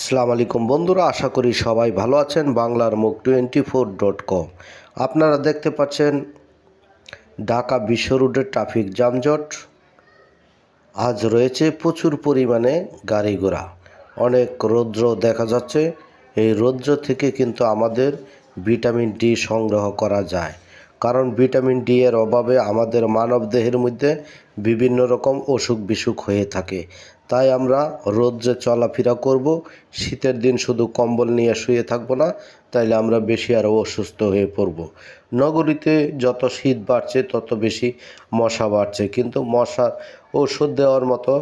সালাম আলাইকুম বন্ধুরা, আশা করি সবাই ভালো আছেন বাংলার মুখ টোয়েন্টি ফোর ডট কম আপনারা দেখতে পাচ্ছেন ঢাকা বিশ্ব রোডের ট্রাফিক যানজট। আজ রয়েছে প্রচুর পরিমাণে গাড়ি ঘোড়া। অনেক রৌদ্র দেখা যাচ্ছে। এই রৌদ্র থেকে কিন্তু আমাদের ভিটামিন ডি সংগ্রহ করা যায়। কারণ ভিটামিন ডি এর অভাবে আমাদের মানব দেহের মধ্যে বিভিন্ন রকম অসুখ বিসুখ হয়ে থাকে। তাই আমরা রৌদ্রে চলাফেরা করব, শীতের দিন শুধু কম্বল নিয়ে শুয়ে থাকব না, তাইলে আমরা বেশি আরও অসুস্থ হয়ে পড়ব। নগরীতে যত শীত বাড়ছে, তত বেশি মশা বাড়ছে, কিন্তু মশা ওষুধ দেওয়ার মতো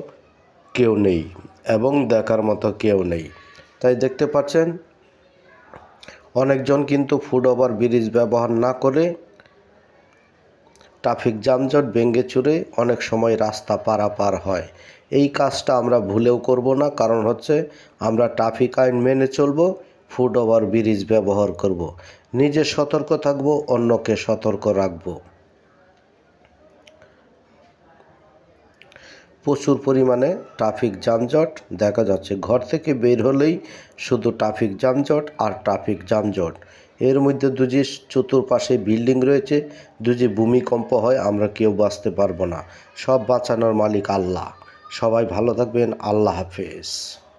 কেউ নেই এবং দেখার মতো কেউ নেই। তাই দেখতে পাচ্ছেন, অনেকজন কিন্তু ফুড ওভার ব্রিজ ব্যবহার না করে ট্রাফিক যানজট ভেঙে চুরে অনেক সময় রাস্তা পারাপার হয়। এই কাজটা আমরা ভুলেও করব না, কারণ হচ্ছে আমরা ট্রাফিক আইন মেনে চলব, ফুট ওভার ব্রিজ ব্যবহার করব। নিজে সতর্ক থাকব, অন্যকে সতর্ক রাখব। প্রচুর পরিমাণে ট্রাফিক যানজট দেখা যাচ্ছে। ঘর থেকে বের হলেই শুধু ট্রাফিক যানজট আর ট্রাফিক যানজট। এর মধ্যে দুজি চতুর্পাশে বিল্ডিং রয়েছে। দুজি ভূমিকম্প হয়, আমরা কেউ বাঁচতে পারব না। সব বাঁচানোর মালিক আল্লাহ। সবাই ভালো থাকবেন, আল্লাহ হাফেজ।